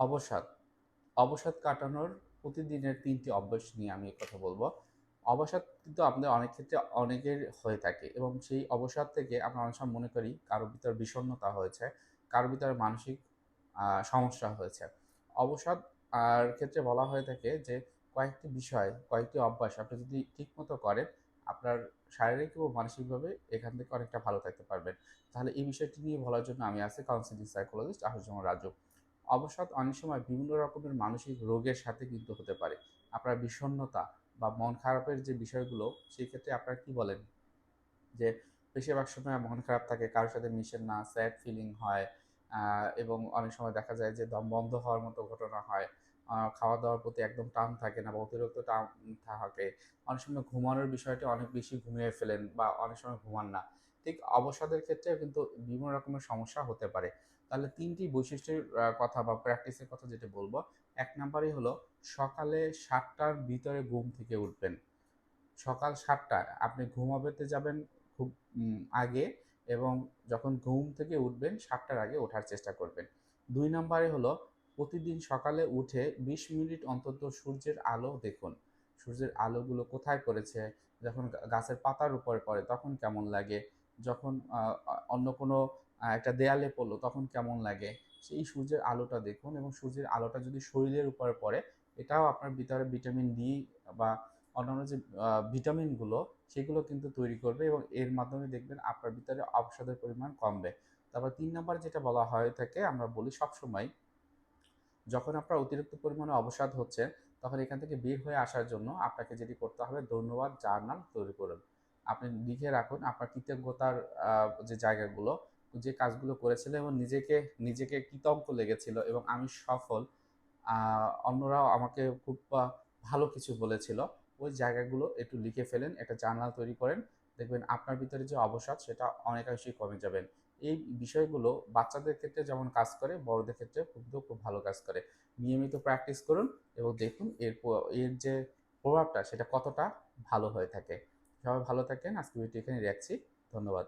অবসাদ। অবসাদ কাটানোর প্রতিদিনের তিনটি অভ্যাস নিয়ে আমি কথা বলব। অবসাদ কিন্তু আমাদের অনেক ক্ষেত্রে অনেকের হয়ে থাকে এবং সেই অবসাদ থেকে আমরা অনেক সময় মনে করি কারোর ভিতর বিষণ্ণতা হয়েছে, কারোর ভিতরে মানসিক সমস্যা হয়েছে। অবসাদ আর ক্ষেত্রে বলা হয়ে থাকে যে কয়েকটি বিষয়, কয়েকটি অভ্যাস আপনি যদি ঠিকমতো করেন, আপনার শারীরিক এবং মানসিকভাবে এখান থেকে অনেকটা ভালো থাকতে পারবেন। তাহলে এই বিষয়টি নিয়ে বলার জন্য আমি আছি কাউন্সিলিং সাইকোলজিস্ট আহুজামান রাজু। অবসাদ অনেক সময় বিভিন্ন রকমের মানসিক রোগের সাথে কিন্তু হতে পারে। আপনার বিষণ্ণতা বা মন খারাপের যে বিষয়গুলো, সেই ক্ষেত্রে আপনারা কি বলেন? যে বেশিরভাগ সময় মন খারাপ থাকে, কারোর সাথে মিশেন না, স্যাড ফিলিং হয় এবং অনেক সময় দেখা যায় যে দম বন্ধ হওয়ার মতো ঘটনা হয়। খাওয়া দাওয়ার প্রতি একদম টান থাকে না বা অতিরিক্ত টান থাকে। অনেক সময় ঘুমানোর বিষয়টি অনেক বেশি ঘুমিয়ে ফেলেন বা অনেক সময় ঘুমান না। ঠিক অবসাদের ক্ষেত্রে কিন্তু বিভিন্ন রকমের সমস্যা হতে পারে। তাহলে তিনটি বৈশিষ্ট্যের কথা বা প্র্যাকটিসের কথা যেটা বলব, এক নাম্বারই হলো সকালে সাতটার ভিতরে ঘুম থেকে উঠবেন। সকাল সাতটায় আপনি ঘুমাবেতে যাবেন খুব আগে এবং যখন ঘুম থেকে উঠবেন সাতটার আগে ওঠার চেষ্টা করবেন। দুই নম্বরে হলো প্রতিদিন সকালে উঠে বিশ মিনিট অন্তত সূর্যের আলো দেখুন। সূর্যের আলোগুলো কোথায় পড়েছে? যখন গাছের পাতার উপরে পড়ে তখন কেমন লাগে? যখন অন্য কোনো একটা দেয়ালে পড়ল, তখন কেমন লাগে? সেই সূর্যের আলোটা দেখুন এবং সূর্যের আলোটা যদি শরীরের উপরে পড়ে, এটাও আপনার ভিতরে ভিটামিন ডি বা অন্যান্য যে ভিটামিনগুলো, সেগুলো কিন্তু তৈরি করবে এবং এর মাধ্যমে দেখবেন আপনার ভিতরে অবসাদের পরিমাণ কমবে। তারপর তিন নাম্বার যেটা বলা হয় থাকে, আমরা বলি সবসময়, যখন আপনার অতিরিক্ত পরিমাণে অবসাদ হচ্ছে, তখন এখান থেকে বের হয়ে আসার জন্য আপনাকে যেটি করতে হবে, ধন্যবাদ জার্নাল তৈরি করুন। আপনি লিখে রাখুন আপনার কৃতজ্ঞতার যে জায়গাগুলো, যে কাজগুলো করেছিলেন এবং নিজেকে নিজেকে কৃতজ্ঞ লেগেছিল এবং আমি সফল অন্যরাও আমাকে খুব ভালো কিছু বলেছিল। ওই জায়গাগুলো একটু লিখে ফেলেন, একটা জার্নাল তৈরি করেন, দেখবেন আপনার ভিতরে যে অবসাদ সেটা অনেকাংশেই কমে যাবেন। এই বিষয়গুলো বাচ্চাদের ক্ষেত্রে যেমন কাজ করে, বড়দের ক্ষেত্রে কিন্তু খুব ভালো কাজ করে। নিয়মিত প্র্যাকটিস করুন এবং দেখুন এর এর যে প্রভাবটা সেটা কতটা ভালো হয়ে থাকে। সবাই ভালো থাকেন। আজকে ভিডিও এখানে রাখছি। ধন্যবাদ।